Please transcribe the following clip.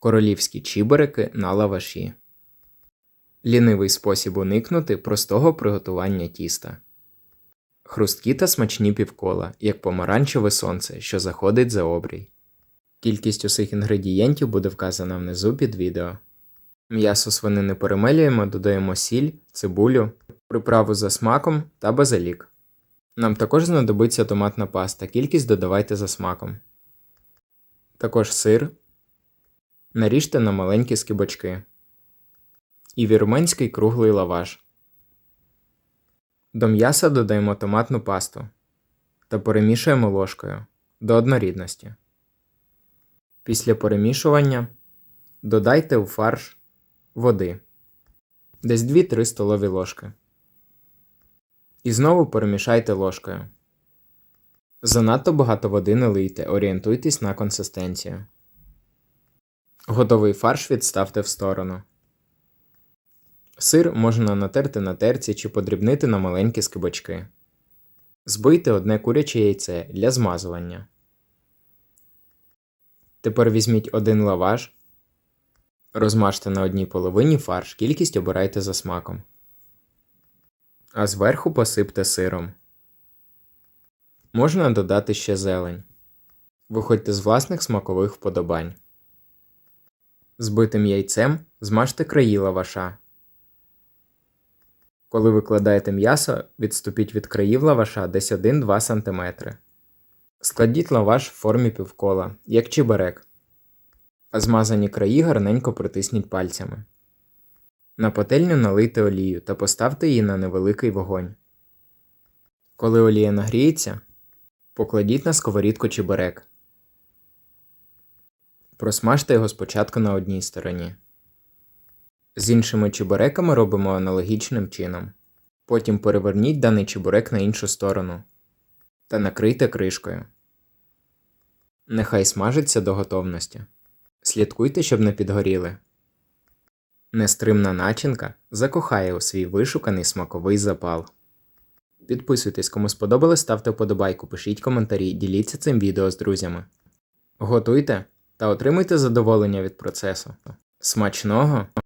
королівські чіберики на лаваші. Лінивий спосіб уникнути простого приготування тіста. Хрусткі та смачні півкола, як помаранчеве сонце, що заходить за обрій. Кількість усіх інгредієнтів буде вказана внизу під відео. М'ясо свинини перемелюємо, додаємо сіль, цибулю, приправу за смаком та базилік. Нам також знадобиться томатна паста, кількість додавайте за смаком. Також сир. Наріжте на маленькі скибочки. І вірменський круглий лаваш. До м'яса додаємо томатну пасту та перемішуємо ложкою до однорідності. Після перемішування додайте у фарш води десь 2-3 столові ложки. І знову перемішайте ложкою. Занадто багато води не лийте, орієнтуйтесь на консистенцію. Готовий фарш відставте в сторону. Сир можна натерти на терці чи подрібнити на маленькі скибочки. Збийте одне куряче яйце для змазування. Тепер візьміть один лаваш, розмажте на одній половині фарш, кількість обирайте за смаком. А зверху посипте сиром. Можна додати ще зелень. Виходьте з власних смакових вподобань. Збитим яйцем змажте краї лаваша. Коли викладаєте м'ясо, відступіть від країв лаваша десь 1-2 см. Складіть лаваш в формі півкола, як чебурек. А змазані краї гарненько притисніть пальцями. На пательню налийте олію та поставте її на невеликий вогонь. Коли олія нагріється, покладіть на сковорідку чебурек. Просмажте його спочатку на одній стороні. З іншими чебуреками робимо аналогічним чином. Потім переверніть даний чебурек на іншу сторону та накрийте кришкою. Нехай смажиться до готовності. Слідкуйте, щоб не підгоріли. Нестримна начинка закохає у свій вишуканий смаковий запал. Підписуйтесь, кому сподобалось, ставте вподобайку, пишіть коментарі, діліться цим відео з друзями. Готуйте та отримуйте задоволення від процесу. Смачного!